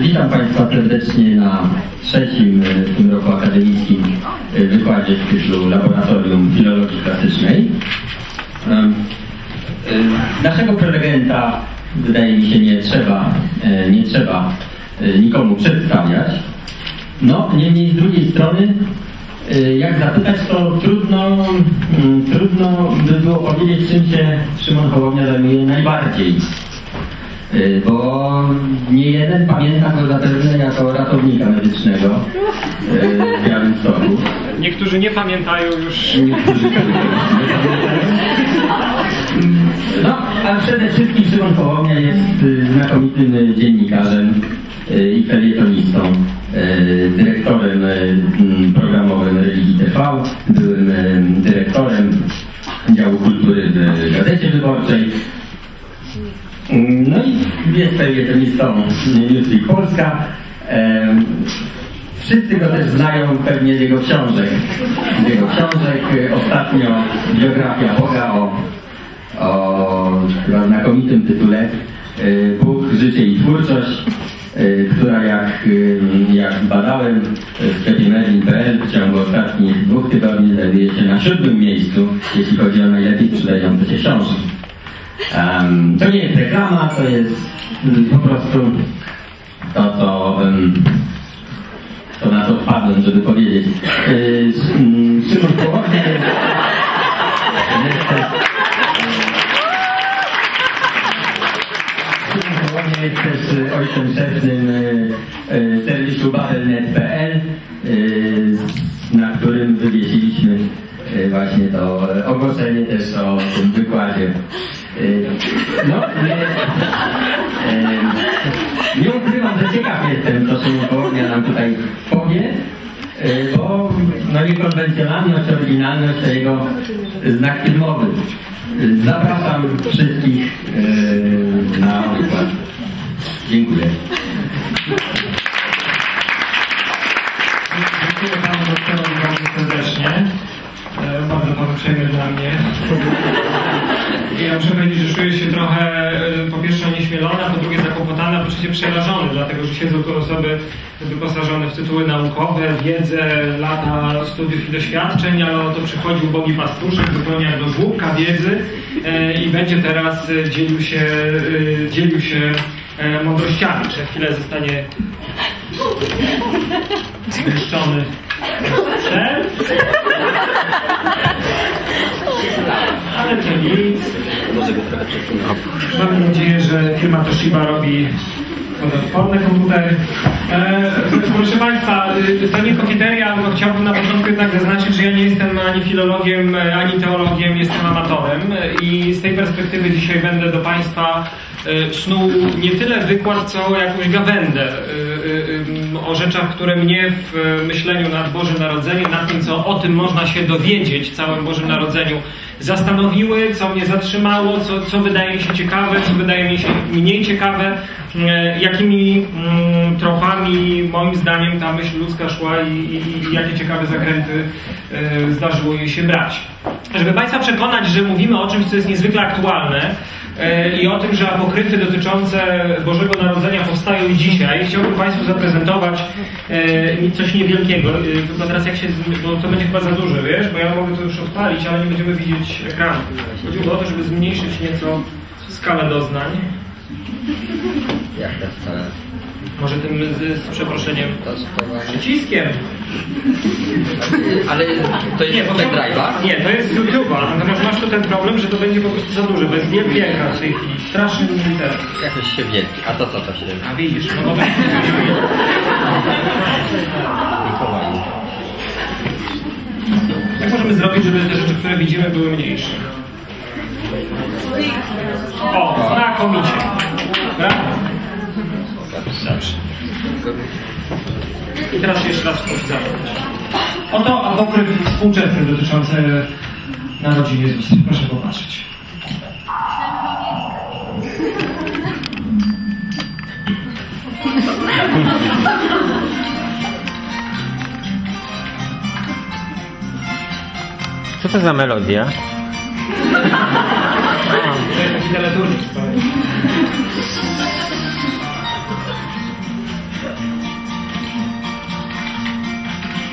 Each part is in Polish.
Witam Państwa serdecznie na trzecim y, w tym roku akademickim y, wykładzie z cyklu Laboratorium Filologii Klasycznej. Y, Naszego prelegenta wydaje mi się nie trzeba, e, nie trzeba e, nikomu przedstawiać. No, niemniej z drugiej strony, jak zapytać, to trudno, trudno by było powiedzieć, czym się Szymon Hołownia zajmuje najbardziej. Y, Bo nie jeden pamięta go zapewne jako ratownika medycznego y, w Białymstoku. Niektórzy nie pamiętają już. Niektórzy nie pamiętają. No, a przede wszystkim Szymon Hołownia jest y, znakomitym dziennikarzem i felietonistą, dyrektorem programowym Religii TV, byłym dyrektorem działu kultury w Gazecie Wyborczej. No i jest felietonistą Newsweek Polska. Wszyscy go też znają pewnie z jego książek. Z jego książek ostatnio biografia Boga o, o chyba znakomitym tytule y, Bóg, życie i twórczość, y, która jak, jak badałem w sklepie w ciągu ostatnich dwóch tygodni znajduje się na siódmym miejscu, jeśli chodzi o najlepiej sprzedające się książki. Em, to nie jest reklama, to jest mm, po prostu to, co, em, to na co wpadłem, żeby powiedzieć. Yy, Szymon Hołownia jest, też, ojcem szefnym y, y, serwisu babelnet.pl, y, na którym wywiesiliśmy właśnie to y, ogłoszenie też o tym wykładzie. Y, No, nie, y, nie ukrywam, że ciekaw jestem, Szymon Hołownia nam tutaj powie, y, bo no niekonwencjonalność, oryginalność to jego znak filmowy. Zapraszam wszystkich na wykład. Dziękuję Uprzejmy dla mnie. Ja muszę powiedzieć, że czuję się trochę e, po pierwsze onieśmielony, a po drugie zakłopotany, a po trzecie przerażony, dlatego że siedzą tu osoby wyposażone w tytuły naukowe, wiedzę, lata studiów i doświadczeń, ale oto przychodzi ubogi pastuszek zupełnie jak do żłóbka wiedzy e, i będzie teraz e, dzielił się, dzielił się mądrościami. Za chwilę zostanie zniszczony strzel. Ale to nic. Mam nadzieję, że firma Toshiba robi wodoodporne komputery. E, proszę Państwa, y, to nie kokieteria, bo chciałbym na początku jednak zaznaczyć, że ja nie jestem ani filologiem, e, ani teologiem, jestem amatorem i z tej perspektywy dzisiaj będę do Państwa e, snuł nie tyle wykład, co jakąś gawędę e, o rzeczach, które mnie w myśleniu nad Bożym Narodzeniem, nad tym, co o tym można się dowiedzieć, całym Bożym Narodzeniu, zastanowiły, co mnie zatrzymało, co, co wydaje mi się ciekawe, co wydaje mi się mniej ciekawe, jakimi mm, tropami moim zdaniem ta myśl ludzka szła i, i, i jakie ciekawe zakręty e, zdarzyło jej się brać. Żeby Państwa przekonać, że mówimy o czymś, co jest niezwykle aktualne, e, i o tym, że apokryfy dotyczące Bożego Narodzenia powstają dzisiaj, chciałbym Państwu zaprezentować e, coś niewielkiego. E, Tylko teraz jak się, bo to będzie chyba za duże, wiesz, bo ja mogę to już odpalić, ale nie będziemy widzieć ekranu. Chodziło o to, żeby zmniejszyć nieco skalę doznań. Jak to wcale? Może tym z, z przeproszeniem. To, to właśnie... Przyciskiem. Ale to jest bo z pendrive'a? Nie, to jest z YouTube'a. Natomiast masz tu ten problem, że to będzie po prostu za duże. To jest wiel- wielka w tej chwili. Straszny liter. Jakoś się wielki. A to co to się... A widzisz, no bo Mikołaju. Jak możemy zrobić, żeby te rzeczy, które widzimy, były mniejsze? O, znakomicie. Dobrze. I teraz jeszcze raz sprawdzamy. Oto apokryf współczesny dotyczący narodzin Jezusa. Proszę popatrzeć. Co to za melodia? To jest taki teleturnik.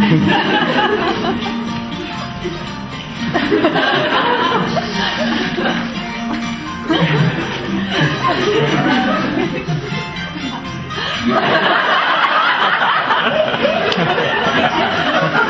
Ha ha ha ha ha!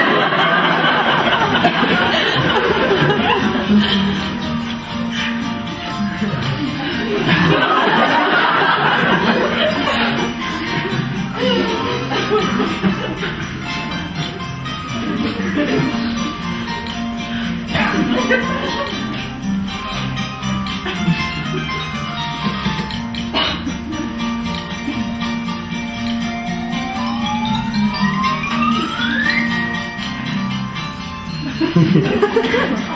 Ha ha ha ha!